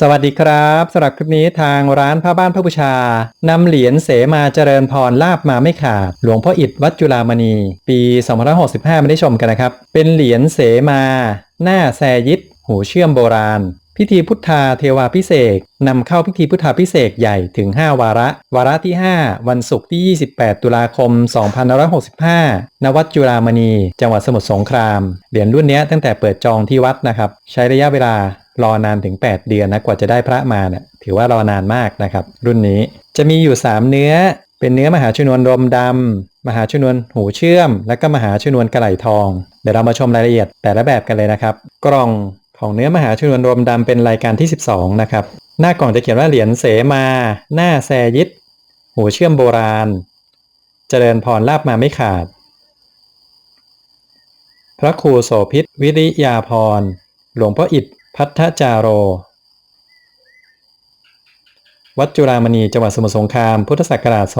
สวัสดีครับสำหรับคลิปนี้ทางร้านผ้าบ้านพระบูชานำเหรียญเสมาเจริญพรลาบมาไม่ขาด หลวงพ่ออิฐวัดจุฬามณี ปี2565 มาได้ชมกันนะครับ เป็นเหรียญเสมา หน้าแซยิดหูเชื่อมโบราณ พิธีพุทธาเทวาพิเศษนำเข้าพิธีพุทธาพิเศษใหญ่ถึง 5 วาระ วาระที่ 5 วันศุกร์ที่ 28 ตุลาคม 2565 ณ วัดจุฬามณี จังหวัดสมุทรสงคราม เหรียญรุ่นนี้ตั้งแต่เปิดจองที่วัดนะครับ ใช้ระยะเวลา รอนานถึง 8 เดือนนะกว่าจะได้พระมาเนี่ยถือว่ารอนานมากนะครับ รุ่นนี้จะมีอยู่ 3 เนื้อ เป็นเนื้อมหาชนวนรมดำมหาชนวนหูเชื่อม และก็มหาชนวนกระไหลทอง เดี๋ยวเรามาชมรายละเอียดแต่ละแบบกันเลยนะครับ กล่องของเนื้อมหาชนวนรมดำเป็นรายการที่ 12 นะครับ หน้ากล่องจะเขียนว่าเหรียญเสมา หน้าแซยิดหูเชื่อมโบราณ เจริญพรลาบมาไม่ขาด พระครูโสพิษวิริยาพรหลวงพ่ออิฐ พัทธจาโร วัดจุฬามณีจังหวัดสมุทรสงคราม พุทธศักราช 2565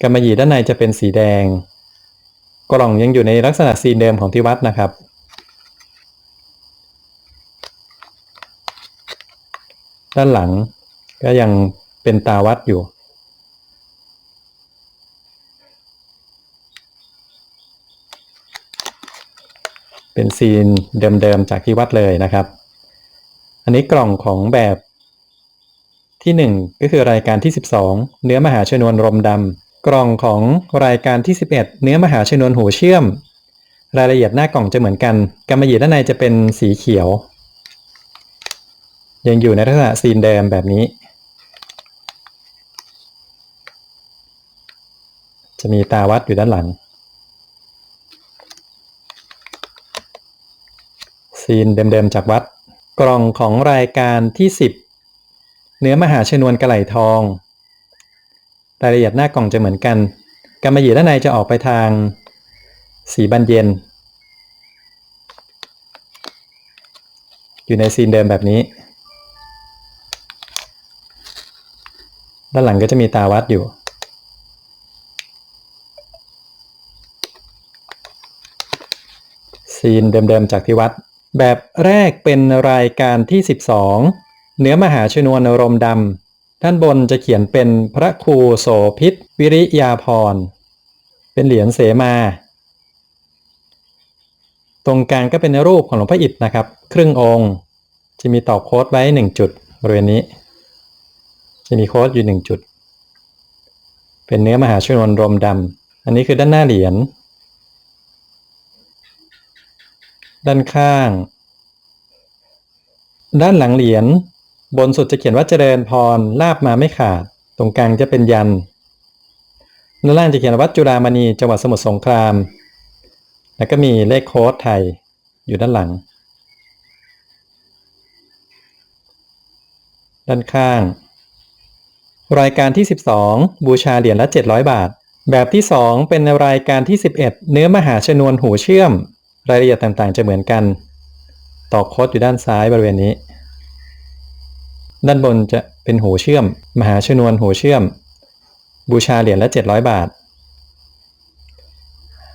กำมะหยี่ด้านในจะเป็นสีแดง กล่องยังอยู่ในลักษณะซีนเดิมของที่วัดนะครับ ด้านหลังก็ยังเป็นตาวัดอยู่ เป็นซีนเดิมๆจากที่วัดเลยนะครับ อันนี้กล่องของแบบที่ 1 ก็คือรายการที่ 12 เนื้อมหาชนวนรมดำกล่องของรายการที่ 11 เนื้อมหาชนวนหูเชื่อม รายละเอียดหน้ากล่องจะเหมือนกันกำมะหยี่ด้านในจะเป็นสีเขียว ยังอยู่ในลักษณะซีนเดิมแบบนี้ จะมีตาวัดอยู่ด้านหลัง ซีนเดิมๆจากวัด กล่องของรายการที่ 10 เนื้อมหาชนวนกระไหลทอง รายละเอียดหน้ากล่องจะเหมือนกันกำมะหยี่ด้านในจะออกไปทางสีบานเย็น อยู่ในซีนเดิมแบบนี้ ด้านหลังก็จะมีตาวัดอยู่ซีนเดิมๆจากที่วัด แบบแรกเป็นรายการที่ 12 เนื้อมหาชนวนรมดำด้านบนจะเขียนเป็นพระครูโสพิษวิริยาพร เป็นเหรียญเสมา ตรงกลางก็เป็นรูปของหลวงพ่ออิฐนะครับ ครึ่งองค์ จะมีตอกโค้ดไว้ 1 จุดบริเวณนี้ จะมีโค้ดอยู่ 1 จุด เป็นเนื้อมหาชนวนรมดำอันนี้คือด้านหน้าเหรียญ ด้านข้าง ด้านหลังเหรียญบนสุดจะเขียนว่าเจริญพรลาบมาไม่ขาด ตรงกลางจะเป็นยันด้านล่างจะเขียนวัดจุฬามณีจังหวัดสมุทรสงคราม แล้วก็มีเลขโค้ดไทยอยู่ด้านหลัง ด้านข้าง รายการที่ 12 บูชาเหรียญละ 700 บาท แบบที่ 2 เป็นรายการที่ 11 เนื้อมหาชนวนหูเชื่อม รายละเอียดต่างๆ จะเหมือนกันตอกโค้ดอยู่ด้านซ้ายบริเวณนี้ ด้านบนจะเป็นหูเชื่อม มหาชนวนหูเชื่อม บูชาเหรียญละ 700 บาท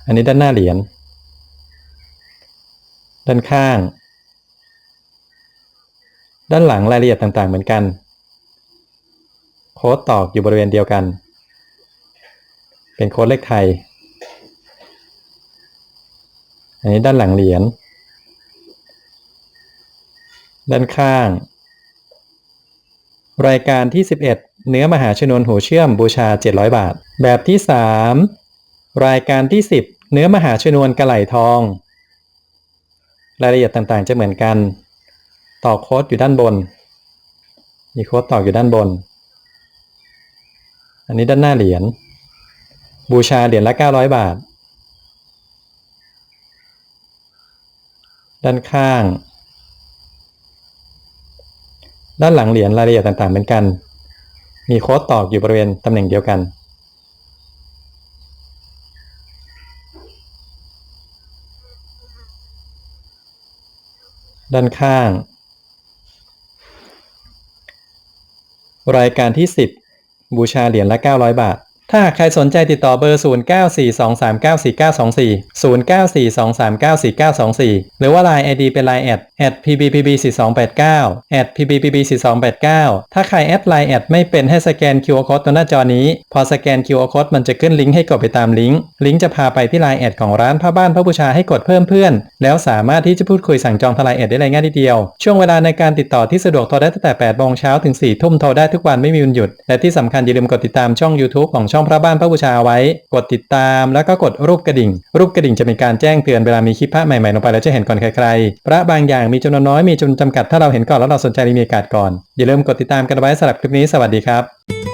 อันนี้ด้านหน้าเหรียญ ด้านข้าง ด้านหลังรายละเอียดต่างๆ เหมือนกัน โค้ดตอกอยู่บริเวณเดียวกัน เป็นโค้ดเลขไทย อันนี้ด้านหลังเหรียญ ด้านข้าง รายการที่ 11 เนื้อมหาชนวนหูเชื่อมบูชา 700 บาท แบบที่ 3 รายการที่ 10 เนื้อมหาชนวนกระไหลทอง รายละเอียดต่างๆ จะเหมือนกัน ต่อโค้ดอยู่ด้านบน มีโค้ดต่ออยู่ด้านบน อันนี้ด้านหน้าเหรียญ บูชาเหรียญละ 900 บาท ด้านข้าง ด้านหลังเหรียญรายละเอียดต่างๆเหมือนกัน มีโค้ดตอกอยู่บริเวณตำแหน่งเดียวกันด้านข้าง รายการที่ 10 บูชาเหรียญละ 900 บาท ถ้าใครสนใจติดต่อเบอร์ 0942394924 0942394924 หรือว่า Line ID เป็น Line แอดแอด pbpb4289 แอด pbpb4289 ถ้าใครแอด Line แอดไม่เป็นให้สแกน QR Code ตัวหน้าจอนี้ พอสแกน QR Code มันจะขึ้นลิงก์ให้กดไปตามลิงก์ ลิงก์จะพาไปที่ Line แอดของร้านผ้าบ้านพระบูชาให้กดเพิ่มเพื่อน แล้วสามารถที่จะพูดคุยสั่งจองทลาง Line แอดได้เลยง่ายทีเดียว ช่วงเวลาในการติดต่อที่สะดวกโทรได้ตั้งแต่8โมงเช้าถึง4ทุ่มโทรได้ทุกวันไม่มีวันหยุด และที่สำคัญอย่าลืมกดติดตามช่อง YouTube ของช่องพระบ้านพระบูชาไว้ กดติดตามแล้วก็กดรูปกระดิ่ง รูปกระดิ่งจะเป็นการแจ้งเตือนเวลามีคลิปพระใหม่ๆลงไปแล้วจะเห็นก่อนใครๆพระบางอย่างมีจำนวนน้อยมีจำนวนจำกัดถ้าเราเห็นก่อนแล้วเราสนใจรีมีโอกาสก่อนอย่าลืมกดติดตามกันไว้สำหรับคลิปนี้สวัสดีครับ